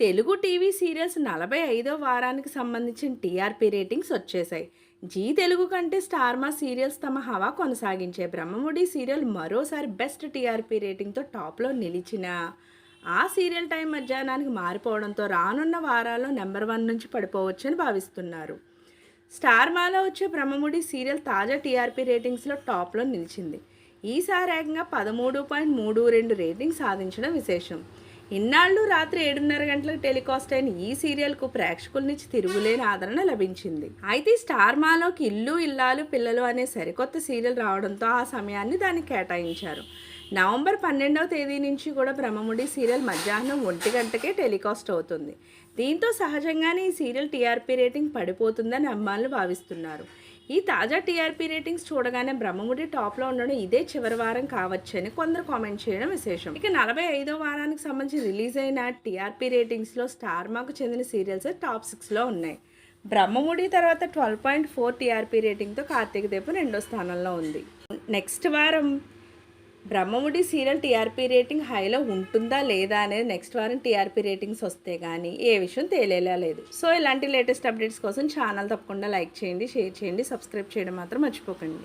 Telugu TV serials నలభై ఐదో వారానికి సంబంధించిన టీఆర్పీ రేటింగ్స్ వచ్చేసాయి జీ తెలుగు కంటే స్టార్ మా సీరియల్స్ తమ హవా కొనసాగించే బ్రహ్మముడి సీరియల్ మరోసారి బెస్ట్ టీఆర్పీ రేటింగ్తో టాప్లో నిలిచిన. ఆ సీరియల్ టైం మధ్యాహ్నానికి మారిపోవడంతో రానున్న వారాల్లో నెంబర్ వన్ నుంచి పడిపోవచ్చని భావిస్తున్నారు. స్టార్ మాలో వచ్చే బ్రహ్మముడి సీరియల్ తాజా టీఆర్పీ రేటింగ్స్లో టాప్లో నిలిచింది. ఈసారి ఏకంగా పదమూడు పాయింట్ మూడు రెండు రేటింగ్ సాధించడం విశేషం. ఇన్నాళ్ళు రాత్రి ఏడున్నర గంటలకు టెలికాస్ట్ అయిన ఈ సీరియల్కు ప్రేక్షకుల నుంచి తిరుగులేని ఆదరణ లభించింది. అయితే స్టార్ మాలోకి ఇల్లు ఇల్లాలు పిల్లలు అనే సరికొత్త సీరియల్ రావడంతో ఆ సమయాన్ని దానికి కేటాయించారు. నవంబర్ పన్నెండవ తేదీ నుంచి కూడా బ్రహ్మముడి సీరియల్ మధ్యాహ్నం ఒంటి గంటకే టెలికాస్ట్ అవుతుంది. దీంతో సహజంగానే ఈ సీరియల్ టీఆర్పీ రేటింగ్ పడిపోతుందని అమ్మాయిలు భావిస్తున్నారు. ఈ తాజా టీఆర్పీ రేటింగ్స్ చూడగానే బ్రహ్మముడి టాప్లో ఉండడం ఇదే చివరి వారం కావచ్చని కొందరు కామెంట్ చేయడం విశేషం. ఇక నలభై ఐదో వారానికి సంబంధించి రిలీజ్ అయిన టీఆర్పీ రేటింగ్స్లో స్టార్ మాకు చెందిన సీరియల్స్ టాప్ సిక్స్లో ఉన్నాయి. బ్రహ్మముడి తర్వాత ట్వెల్వ్ పాయింట్ ఫోర్ టీఆర్పీ రేటింగ్తో కార్తీక దీపం రెండో స్థానంలో ఉంది. నెక్స్ట్ వారం బ్రహ్మముడి సీరియల్ టీఆర్పీ రేటింగ్ హైలో ఉంటుందా లేదా అనేది నెక్స్ట్ వారం టీఆర్పీ రేటింగ్స్ వస్తే కానీ ఏ విషయం తేలేలా లేదు. సో ఇలాంటి లేటెస్ట్ అప్డేట్స్ కోసం ఛానల్ తప్పకుండా లైక్ చేయండి షేర్ చేయండి సబ్స్క్రైబ్ చేయడం మాత్రం మర్చిపోకండి.